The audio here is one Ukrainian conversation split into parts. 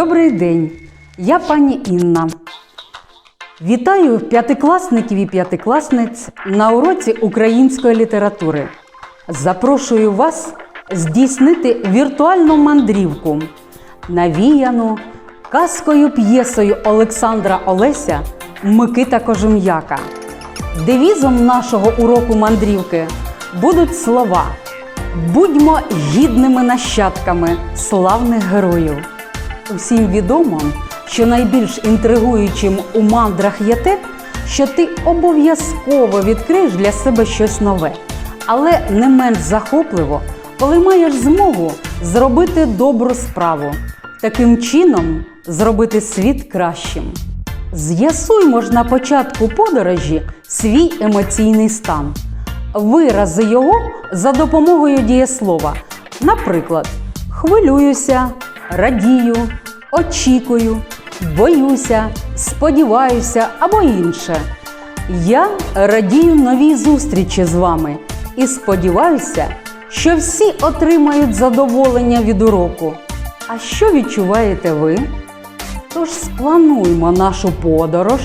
Добрий день, я пані Інна. Вітаю п'ятикласників і п'ятикласниць на уроці української літератури. Запрошую вас здійснити віртуальну мандрівку, навіяну казкою п'єсою Олександра Олеся Микита Кожум'яка. Девізом нашого уроку мандрівки будуть слова Будьмо гідними нащадками славних героїв. Усім відомо, що найбільш інтригуючим у мандрах є те, що ти обов'язково відкриєш для себе щось нове, але не менш захопливо, коли маєш змогу зробити добру справу, таким чином зробити світ кращим. З'ясуймо ж на початку подорожі свій емоційний стан. Вирази його за допомогою дієслова. Наприклад, хвилююся, радію, очікую, боюся, сподіваюся або інше. Я радію новій зустрічі з вами і сподіваюся, що всі отримають задоволення від уроку. А що відчуваєте ви? Тож сплануймо нашу подорож,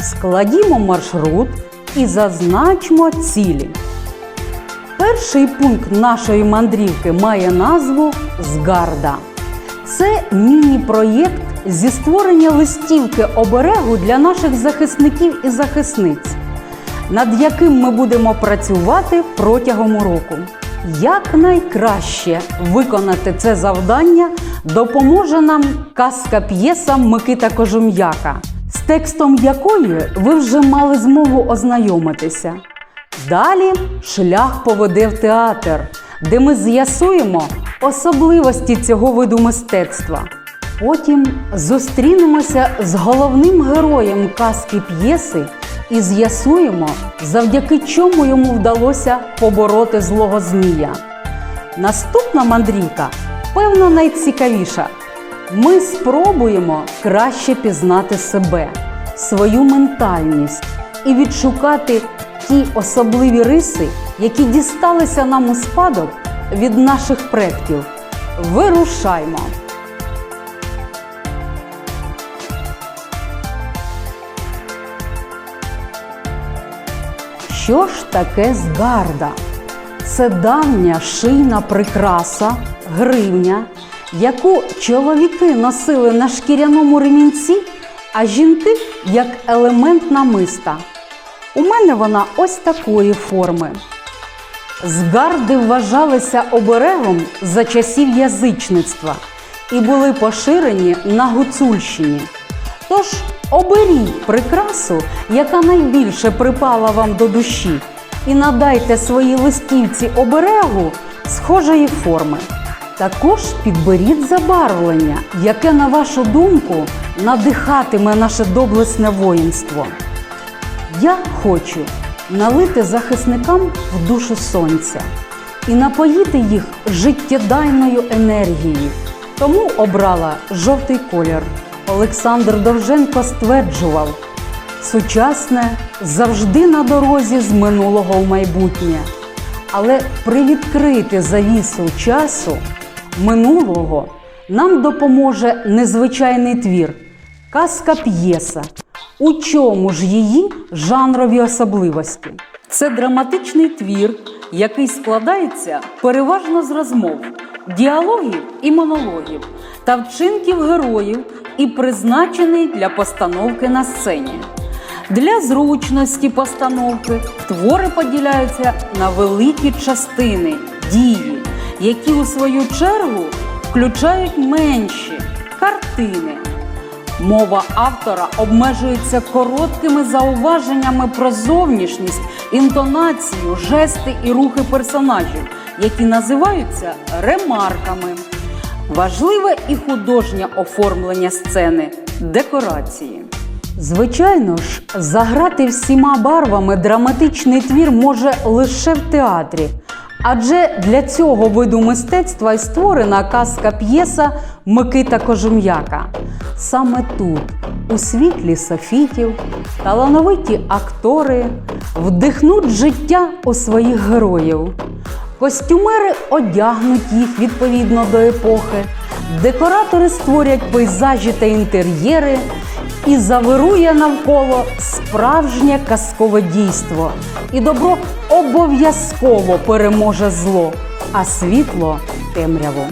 складімо маршрут і зазначмо цілі. Перший пункт нашої мандрівки має назву Згарда. Це міні-проєкт зі створення листівки оберегу для наших захисників і захисниць, над яким ми будемо працювати протягом уроку. Як найкраще виконати це завдання допоможе нам казка п'єса Микита Кожум'яка, з текстом якої ви вже мали змогу ознайомитися. Далі шлях поведе в театр, де ми з'ясуємо особливості цього виду мистецтва. Потім зустрінемося з головним героєм казки п'єси і з'ясуємо, завдяки чому йому вдалося побороти злого змія. Наступна мандрівка, певно, найцікавіша. Ми спробуємо краще пізнати себе, свою ментальність і відшукати ті особливі риси, які дісталися нам у спадок від наших предків. Вирушаймо! Що ж таке згарда? Це давня шийна прикраса, гривня, яку чоловіки носили на шкіряному ремінці, а жінки як елемент намиста. У мене вона ось такої форми. Згарди вважалися оберегом за часів язичництва і були поширені на Гуцульщині. Тож оберіть прикрасу, яка найбільше припала вам до душі, і надайте своїй листівці оберегу схожої форми. Також підберіть забарвлення, яке, на вашу думку, надихатиме наше доблесне воїнство. Я хочу налити захисникам в душу сонця і напоїти їх життєдайною енергією. Тому обрала жовтий колір. Олександр Довженко стверджував, сучасне завжди на дорозі з минулого в майбутнє. Але привідкрити завісу часу минулого нам допоможе незвичайний твір казка п'єса. У чому ж її жанрові особливості? Це драматичний твір, який складається переважно з розмов, діалогів і монологів та вчинків героїв і призначений для постановки на сцені. Для зручності постановки твори поділяються на великі частини дії, які у свою чергу включають менші картини. Мова автора обмежується короткими зауваженнями про зовнішність, інтонацію, жести і рухи персонажів, які називаються ремарками. Важливе і художнє оформлення сцени, декорації. Звичайно ж, заграти всіма барвами драматичний твір може лише в театрі. Адже для цього виду мистецтва й створена казка п'єса Микита Кожум'яка. Саме тут, у світлі софітів, талановиті актори вдихнуть життя у своїх героїв. Костюмери одягнуть їх відповідно до епохи, Декоратори створять пейзажі та інтер'єри, і завирує навколо справжнє казкове дійство. І добро обов'язково переможе зло, а світло темряву.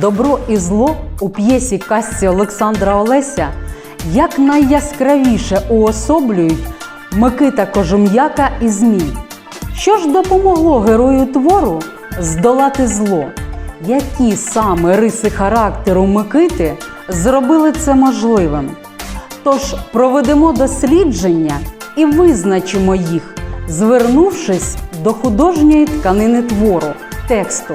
Добро і зло у п'єсі казці Олександра Олеся якнайяскравіше уособлюють Микита Кожум'яка і Змій. Що ж допомогло герою твору здолати зло? Які саме риси характеру Микити зробили це можливим? Тож проведемо дослідження і визначимо їх, звернувшись до художньої тканини твору, тексту.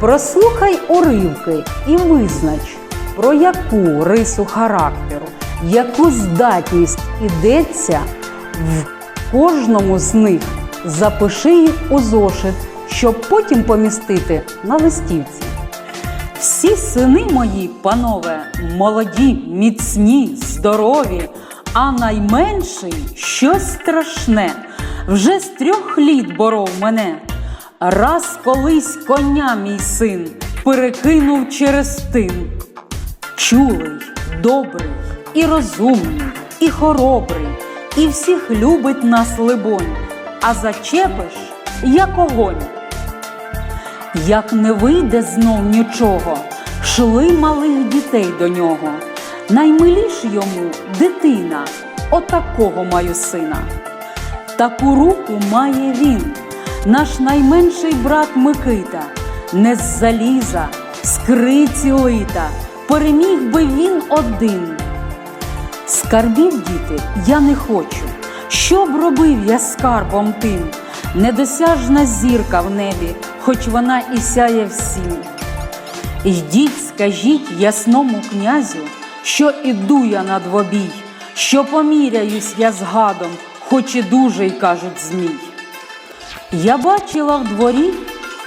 Прослухай уривки і визнач, про яку рису характеру, яку здатність ідеться в кожному з них. Запиши їх у зошит, щоб потім помістити на листівці. Всі сини мої, панове, молоді, міцні, здорові, а найменший щось страшне. Вже з трьох літ боров мене. Раз колись коня мій син перекинув через тин. Чулий, добрий і розумний, і хоробрий, і всіх любить нас либонь, а зачепиш, як огонь. Як не вийде знов нічого, шли малих дітей до нього. Наймиліш йому дитина, отакого маю сина. Таку руку має він, наш найменший брат Микита, не з заліза, з криці переміг би він один. Скарбів, діти, я не хочу. Що б робив я скарбом тим? Недосяжна зірка в небі, хоч вона і сяє всім. Йдіть, скажіть ясному князю, що іду я на двобій, що поміряюсь я з гадом, хоч і дужий, кажуть змій. Я бачила в дворі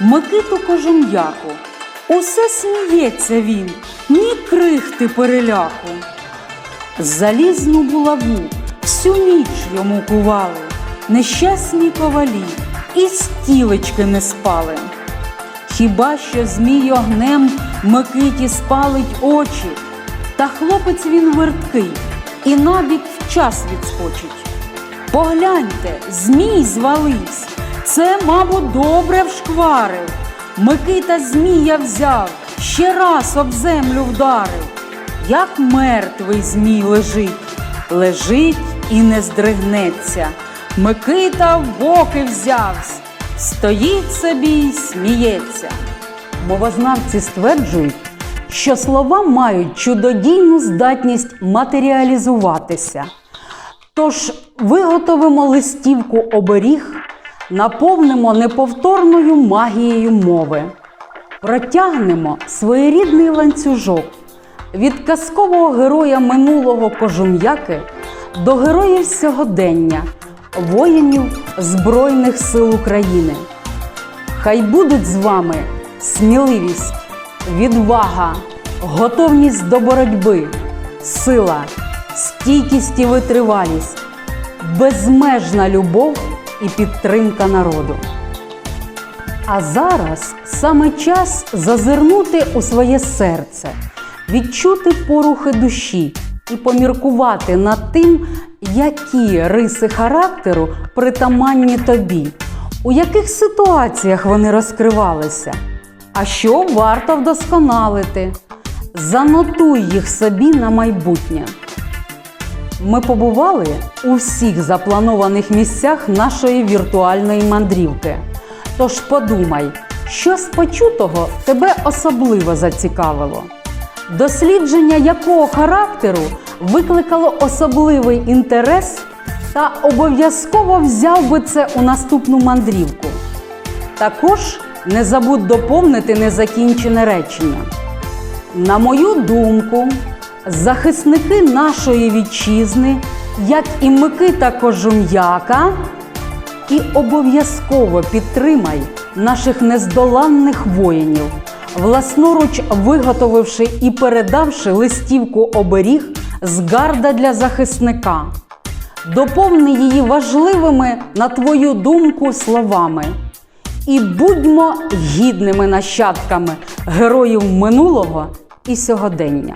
Микиту Кожум'яку. Усе сміється він, ні крихти переляку. Залізну булаву всю ніч йому кували, нещасні ковалі і стілечки не спали. Хіба що змій огнем Микиті спалить очі, та хлопець він верткий і набік вчас відскочить. Погляньте, змій зваливсь, це, мабуть, добре вшкварив. Микита змія взяв, ще раз об землю вдарив. Як мертвий змій лежить, лежить і не здригнеться. Микита в боки взявсь, стоїть собі й сміється. Мовознавці стверджують, що слова мають чудодійну здатність матеріалізуватися. Тож виготовимо листівку оберіг, наповнимо неповторною магією мови, протягнемо своєрідний ланцюжок від казкового героя минулого кожум'яки до героїв сьогодення, воїнів Збройних сил України. Хай будуть з вами сміливість, відвага, готовність до боротьби, сила, стійкість і витривалість, безмежна любов і підтримка народу. А зараз саме час зазирнути у своє серце, відчути порухи душі і поміркувати над тим, які риси характеру притаманні тобі, у яких ситуаціях вони розкривалися, а що варто вдосконалити. Занотуй їх собі на майбутнє. Ми побували у всіх запланованих місцях нашої віртуальної мандрівки. Тож подумай, що з почутого тебе особливо зацікавило. Дослідження якого характеру викликало особливий інтерес та обов'язково взяв би це у наступну мандрівку. Також не забудь доповнити незакінчене речення. На мою думку, захисники нашої вітчизни, як і Микита Кожум'яка, і обов'язково підтримай наших нездоланних воїнів, власноруч виготовивши і передавши листівку оберіг з гарда для захисника. Доповни її важливими, на твою думку, словами. і будьмо гідними нащадками героїв минулого і сьогодення.